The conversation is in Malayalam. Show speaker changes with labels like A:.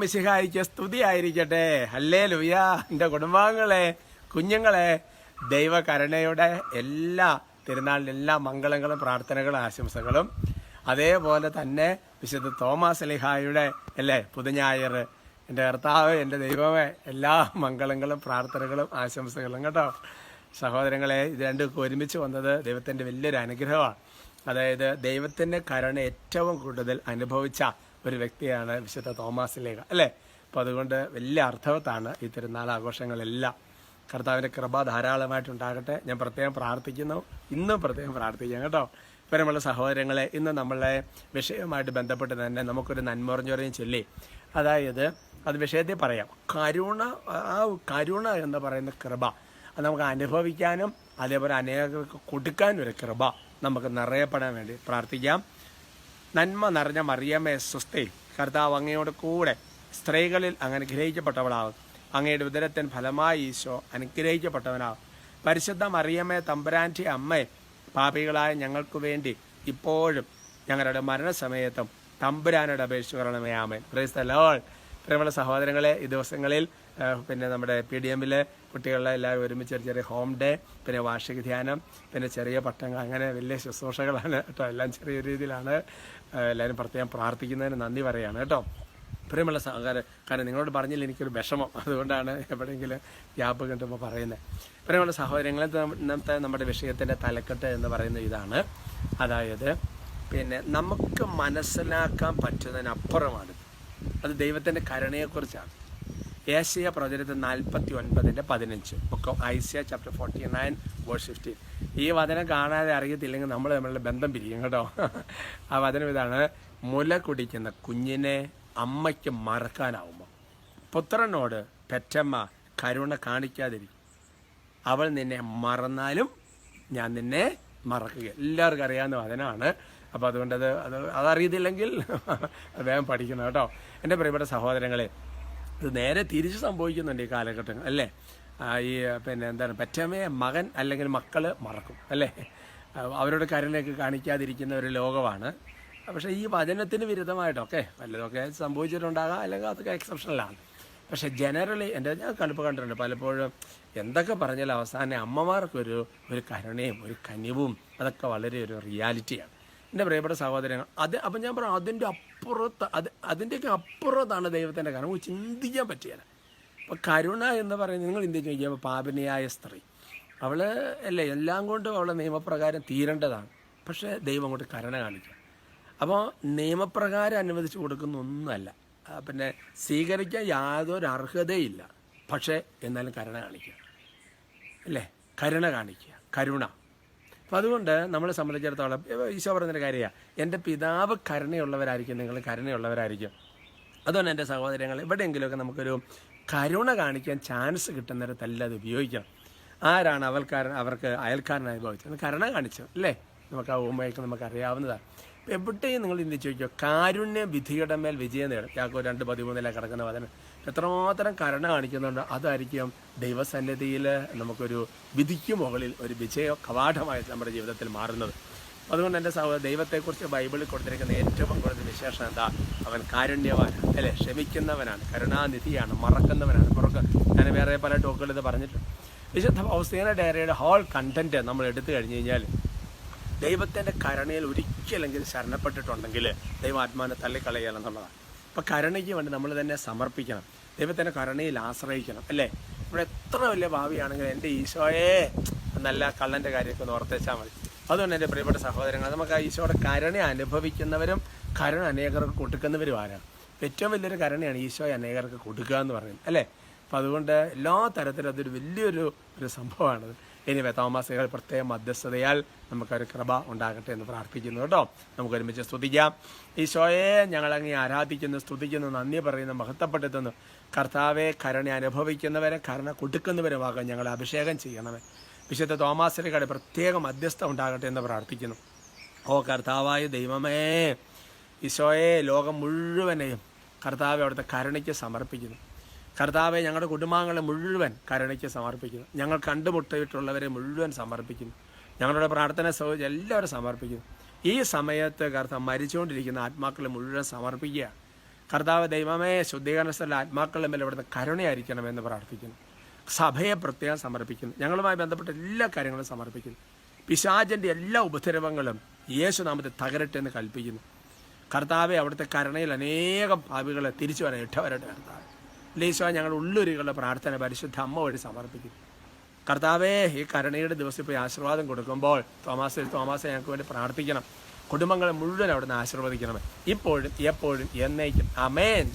A: മിശിഹായിക്ക് സ്തുതി ആയിരിക്കട്ടെ അല്ലേ ലുയ എന്റെ കുടുംബാംഗങ്ങളെ കുഞ്ഞുങ്ങളെ ദൈവകരുണയുടെ എല്ലാ തിരുനാളിന്റെ എല്ലാ മംഗളങ്ങളും പ്രാർത്ഥനകളും ആശംസകളും. അതേപോലെ തന്നെ വിശുദ്ധ തോമസ് ലിഹായുടെ അല്ലേ പുതുഞായർ. എന്റെ കർത്താവ് എന്റെ ദൈവമേ എല്ലാ മംഗളങ്ങളും പ്രാർത്ഥനകളും ആശംസകളും കേട്ടോ. സഹോദരങ്ങളെ ഇത് രണ്ടും ഒരുമിച്ച് വന്നത് ദൈവത്തിന്റെ വലിയൊരു അനുഗ്രഹമാണ്. അതായത് ദൈവത്തിന്റെ കരുണ ഏറ്റവും കൂടുതൽ അനുഭവിച്ച ഒരു വ്യക്തിയാണ് വിശുദ്ധ തോമാസ് ലേഖ അല്ലേ? അപ്പോൾ അതുകൊണ്ട് വലിയ അർത്ഥവത്താണ് ഈ തിരുനാൾ ആഘോഷങ്ങളെല്ലാം കർത്താവിന്റെ കൃപ ധാരാളമായിട്ടുണ്ടാകട്ടെ. ഞാൻ പ്രത്യേകം പ്രാർത്ഥിക്കുന്നു. ഇന്നും പ്രത്യേകം പ്രാർത്ഥിക്കാം കേട്ടോ. ഇവരുമുള്ള സഹോദരങ്ങളെ ഇന്ന് നമ്മളെ വിഷയവുമായിട്ട് ബന്ധപ്പെട്ട് തന്നെ നമുക്കൊരു നന്മറിഞ്ഞൊറിയും ചൊല്ലി. അതായത് അത് വിഷയത്തിൽ പറയാം. കരുണ ആ കരുണ എന്ന് പറയുന്ന കൃപ. അത് നമുക്ക് അനുഭവിക്കാനും അതേപോലെ അനേകർക്ക് കൊടുക്കാനും ഒരു കൃപ നമുക്ക് നിറയപ്പെടാൻ വേണ്ടി പ്രാർത്ഥിക്കാം. നന്മ നിറഞ്ഞ മറിയമ്മേ സ്വസ്തി. കർത്താവ് അങ്ങയോട് കൂടെ സ്ത്രീകളിൽ അങ്ങനെ ഗ്രഹിക്കപ്പെട്ടവളാവും. അങ്ങയുടെ ഉദരത്തിൻ ഫലമായി ഈശോ അനുഗ്രഹിക്കപ്പെട്ടവനാവും. പരിശുദ്ധ മറിയമ്മേ തമ്പുരാന്റെ അമ്മേ പാപികളായ ഞങ്ങൾക്ക് വേണ്ടി ഇപ്പോഴും ഞങ്ങളുടെ മരണസമയത്തും തമ്പുരാനോട് അപേക്ഷിച്ച് പറയണമേ ആമേൻ. പ്രൈസ് ദ ലോർഡ് പ്രിയമുള്ള സഹോദരങ്ങളെ ഈ ദിവസങ്ങളിൽ പിന്നെ നമ്മുടെ പി ഡി എമ്മിലെ കുട്ടികളെ എല്ലാവരും ഒരുമിച്ച് ഒരു ചെറിയ ഹോം ഡേ പിന്നെ വാർഷിക ധ്യാനം പിന്നെ ചെറിയ പട്ടങ്ങൾ അങ്ങനെ വലിയ ശുശ്രൂഷകളാണ് കേട്ടോ. എല്ലാം ചെറിയ രീതിയിലാണ്. എല്ലാവരും പ്രത്യേകം പ്രാർത്ഥിക്കുന്നതിന് നന്ദി പറയാണ് കേട്ടോ. പ്രിയമുള്ള സഹകാരം കാരണം നിങ്ങളോട് പറഞ്ഞില്ല എനിക്കൊരു വിഷമം. അതുകൊണ്ടാണ് എവിടെയെങ്കിലും ഗ്യാപ്പ് കിട്ടുമ്പോൾ പറയുന്നത് പ്രിയമുള്ള സഹോദരങ്ങളെ ഇന്നത്തെ നമ്മുടെ വിഷയത്തിന്റെ തലക്കെട്ട് എന്ന് പറയുന്ന ഇതാണ്. അതായത് പിന്നെ നമുക്ക് മനസ്സിലാക്കാൻ പറ്റുന്നതിനപ്പുറമാണ്. അത് ദൈവത്തിന്റെ കരുണയെക്കുറിച്ചാണ്. ഏഷ്യ പ്രവചനത്തിൽ നാൽപ്പത്തി ഒൻപതിന്റെ പതിനഞ്ച്. ഒക്കെ Isaiah chapter forty nine word fifteen ഈ വചനം കാണാതെ അറിയത്തില്ലെങ്കിൽ നമ്മൾ തമ്മിലുള്ള ബന്ധം പിരിക്കും കേട്ടോ. ആ വചനം ഇതാണ് മുല കുടിക്കുന്ന കുഞ്ഞിനെ അമ്മയ്ക്ക് മറക്കാനാവുമ്പോൾ പുത്രനോട് പെറ്റമ്മ കരുണ കാണിക്കാതിരിക്കും. അവൾ നിന്നെ മറന്നാലും ഞാൻ നിന്നെ മറക്കുക എല്ലാവർക്കും അറിയാവുന്ന വചനമാണ്. അപ്പോൾ അതുകൊണ്ട് അത് അത് അതറിയത്തില്ലെങ്കിൽ വേഗം പഠിക്കണം കേട്ടോ. എന്റെ പ്രിയപ്പെട്ട സഹോദരങ്ങളെ ഇത് നേരെ തിരിച്ച് സംഭവിക്കുന്നുണ്ട് ഈ കാലഘട്ടങ്ങൾ അല്ലേ? ഈ പിന്നെ എന്താണ് പെറ്റമ്മയെ മകൻ അല്ലെങ്കിൽ മക്കൾ മറക്കും അല്ലേ? അവരുടെ കരുണയൊക്കെ കാണിക്കാതിരിക്കുന്ന ഒരു ലോകമാണ്. പക്ഷേ ഈ വചനത്തിന് വിരുദ്ധമായിട്ടൊക്കെ വല്ലതൊക്കെ സംഭവിച്ചിട്ടുണ്ടാകാം അല്ലെങ്കിൽ അതൊക്കെ എക്സെപ്ഷനലാണ് പക്ഷേ ജനറലി എന്റെ ഞാൻ കണ്ടിപ്പോൾ കണ്ടിട്ടുണ്ട് പലപ്പോഴും എന്തൊക്കെ പറഞ്ഞാലും അവസാനം അമ്മമാർക്കൊരു ഒരു കരുണയും ഒരു കനിവും അതൊക്കെ വളരെ ഒരു റിയാലിറ്റിയാണ് എന്റെ പ്രിയപ്പെട്ട സഹോദരങ്ങൾ അത് അപ്പം ഞാൻ പറഞ്ഞു അതിന്റെ അപ്പുറത്ത് അത് അതിന്റെയൊക്കെ അപ്പുറത്താണ് ദൈവത്തിന്റെ കാരണം. നമുക്ക് ചിന്തിക്കാൻ പറ്റിയാണ് അപ്പോൾ കരുണ എന്ന് പറയുന്നത് നിങ്ങൾ ചിന്തിച്ച് നോക്കിയപ്പോൾ പാപനിയായ സ്ത്രീ. അവൾ അല്ലേ എല്ലാം കൊണ്ടും അവളെ നിയമപ്രകാരം തീരേണ്ടതാണ്. പക്ഷേ ദൈവം അങ്ങോട്ട് കരുണ കാണിക്കുക അപ്പോൾ നിയമപ്രകാരം അനുവദിച്ചു കൊടുക്കുന്ന ഒന്നുമല്ല. പിന്നെ സ്വീകരിക്കാൻ യാതൊരു അർഹതയില്ല. പക്ഷേ എന്നാലും കരുണ കാണിക്കുക. അല്ലേ? കരുണ കാണിക്കുക. കരുണ. അപ്പം അതുകൊണ്ട് നമ്മളെ സംബന്ധിച്ചിടത്തോളം ഈശോ പറഞ്ഞൊരു കാര്യമാണ് എന്റെ പിതാവ് കരുണയുള്ളവരായിരിക്കും നിങ്ങൾ കരുണയുള്ളവരായിരിക്കും. അതുകൊണ്ട് എന്റെ സഹോദരങ്ങൾ എവിടെയെങ്കിലുമൊക്കെ നമുക്കൊരു കരുണ കാണിക്കാൻ ചാൻസ് കിട്ടുന്നിടത്തല്ല അത് ഉപയോഗിക്കണം. ആരാണ് അവൽക്കാരൻ അവർക്ക് അയൽക്കാരനായി ഭവിച്ചത്? കരുണ കാണിച്ചു അല്ലേ? നമുക്ക് ആ ഓമയൊക്കെ നമുക്ക് അറിയാവുന്നതാണ് എവിടെയും നിങ്ങൾ ഇന്ന് നോക്കിയോ കാരുണ്യ വിധിയുടെ മേൽ വിജയം നേടും. യാക്കോ രണ്ട് പതിമൂന്നിലേക്ക് കിടക്കുന്ന വചനം. എത്രമാത്രം കരുണ കാണിക്കുന്നുണ്ട്. അതായിരിക്കും ദൈവസന്നിധിയിൽ നമുക്കൊരു വിധിക്ക് മുകളിൽ ഒരു വിജയ കവാടമായി നമ്മുടെ ജീവിതത്തിൽ മാറുന്നത്. അതുകൊണ്ട് എന്റെ സഹോദരൻ ദൈവത്തെക്കുറിച്ച് ബൈബിളിൽ കൊടുത്തിരിക്കുന്ന ഏറ്റവും കൂടുതൽ വിശേഷം എന്താ? അവൻ കാരുണ്യവാനാണ്. അല്ലേ? ക്ഷമിക്കുന്നവനാണ്. കരുണാനിധിയാണ്. മറക്കുന്നവനാണ്. പുറക്ക് ഞാൻ വേറെ പല ടോക്കുകളിൽ ഇത് പറഞ്ഞിട്ടുണ്ട്. വിശുദ്ധ ഹൗസേന ഡയറിയുടെ ഹോൾ കണ്ടന്റ് നമ്മൾ എടുത്തു കഴിഞ്ഞ് കഴിഞ്ഞാൽ ദൈവത്തിന്റെ കരുണയിൽ ഒരിക്കലെങ്കിലും ശരണപ്പെട്ടിട്ടുണ്ടെങ്കിൽ ദൈവാത്മാനെ തള്ളിക്കളയലെന്നുള്ളതാണ് അപ്പോൾ കരുണയ്ക്ക് വേണ്ടി നമ്മൾ തന്നെ സമർപ്പിക്കണം. ദൈവത്തിന്റെ കരുണയിൽ ആശ്രയിക്കണം അല്ലേ? ഇവിടെ എത്ര വലിയ ഭാവിയാണെങ്കിലും എന്റെ ഈശോയെ നല്ല കള്ളന്റെ കാര്യമൊക്കെ ഒന്ന് ഓർത്തേച്ചാൽ മതി. അതുകൊണ്ട് എന്റെ പ്രിയപ്പെട്ട സഹോദരങ്ങൾ നമുക്ക് ആ ഈശോയുടെ കരുണ അനുഭവിക്കുന്നവരും കരുണ അനേകർക്ക് കൊടുക്കുന്നവരും ആരാണ്? ഏറ്റവും വലിയൊരു കരുണയാണ് ഈശോയെ അനേകർക്ക് കൊടുക്കുക എന്ന് പറയുന്നത് അല്ലേ? അപ്പം അതുകൊണ്ട് എല്ലാ തരത്തിലും അതൊരു വലിയൊരു ഒരു സംഭവമാണത് ഇനി തോമാസികൾ പ്രത്യേക മധ്യസ്ഥതയാൽ നമുക്കൊരു കൃപ ഉണ്ടാകട്ടെ എന്ന് പ്രാർത്ഥിക്കുന്നു കേട്ടോ. നമുക്ക് ഒരുമിച്ച് സ്തുതിക്കാം. ഈശോയെ ഞങ്ങളങ്ങനെ ആരാധിക്കുന്നു സ്തുതിക്കുന്നു നന്ദി പറയുന്നു മഹത്വപ്പെടുത്തുന്നു. കർത്താവെ കരുണ അനുഭവിക്കുന്നവരെ കരുണ കൊടുക്കുന്നവരുമാകാൻ ഞങ്ങളെ അഭിഷേകം ചെയ്യണമേ. വിശുദ്ധ തോമാസിലേക്കാട് പ്രത്യേക മധ്യസ്ഥ ഉണ്ടാകട്ടെ എന്ന് പ്രാർത്ഥിക്കുന്നു. ഓ കർത്താവായ ദൈവമേ ഈശോയെ ലോകം മുഴുവനെയും കർത്താവെ അവിടുത്തെ കരുണയ്ക്ക് സമർപ്പിക്കുന്നു. കർത്താവെ ഞങ്ങളുടെ കുടുംബാംഗങ്ങളെ മുഴുവൻ കരുണയ്ക്ക് സമർപ്പിക്കുന്നു. ഞങ്ങൾ കണ്ടുമുട്ടിയിട്ടുള്ളവരെ മുഴുവൻ സമർപ്പിക്കുന്നു. ഞങ്ങളുടെ പ്രാർത്ഥന സൗകര്യം എല്ലാവരും സമർപ്പിക്കുന്നു. ഈ സമയത്ത് കർത്താവ് മരിച്ചുകൊണ്ടിരിക്കുന്ന ആത്മാക്കളെ മുഴുവൻ സമർപ്പിക്കുക. കർത്താവ് ദൈവമേ ശുദ്ധീകരണ സ്ഥല ആത്മാക്കളുടെ മേലെ ഇവിടുത്തെ കരുണയായിരിക്കണമെന്ന് പ്രാർത്ഥിക്കുന്നു. സഭയെ പ്രത്യേകം സമർപ്പിക്കുന്നു. ഞങ്ങളുമായി ബന്ധപ്പെട്ട എല്ലാ കാര്യങ്ങളും സമർപ്പിക്കുന്നു. പിശാചന്റെ എല്ലാ ഉപദ്രവങ്ങളും യേശു നാമത്തെ തകരട്ടെ എന്ന് കൽപ്പിക്കുന്നു. കർത്താവെ അവിടുത്തെ കരുണയിൽ അനേകം ഭാവികളെ തിരിച്ചു വരാൻ ഇട്ടവരട്ടെ കർത്താവ്. ലീശോ ഞങ്ങൾ ഉള്ളൊരുകളുടെ പ്രാർത്ഥന പരിശുദ്ധ അമ്മ വഴി സമർപ്പിക്കും. കർത്താവേ ഈ കരുണയുടെ ദിവസം ഇപ്പോൾ ആശീർവാദം കൊടുക്കുമ്പോൾ തോമാസ തോമാസെ ഞങ്ങൾക്ക് വേണ്ടി പ്രാർത്ഥിക്കണം. കുടുംബങ്ങളെ മുഴുവൻ അവിടുന്ന് ആശീർവദിക്കണം ഇപ്പോഴും എപ്പോഴും എന്നേക്കും. അമേൻ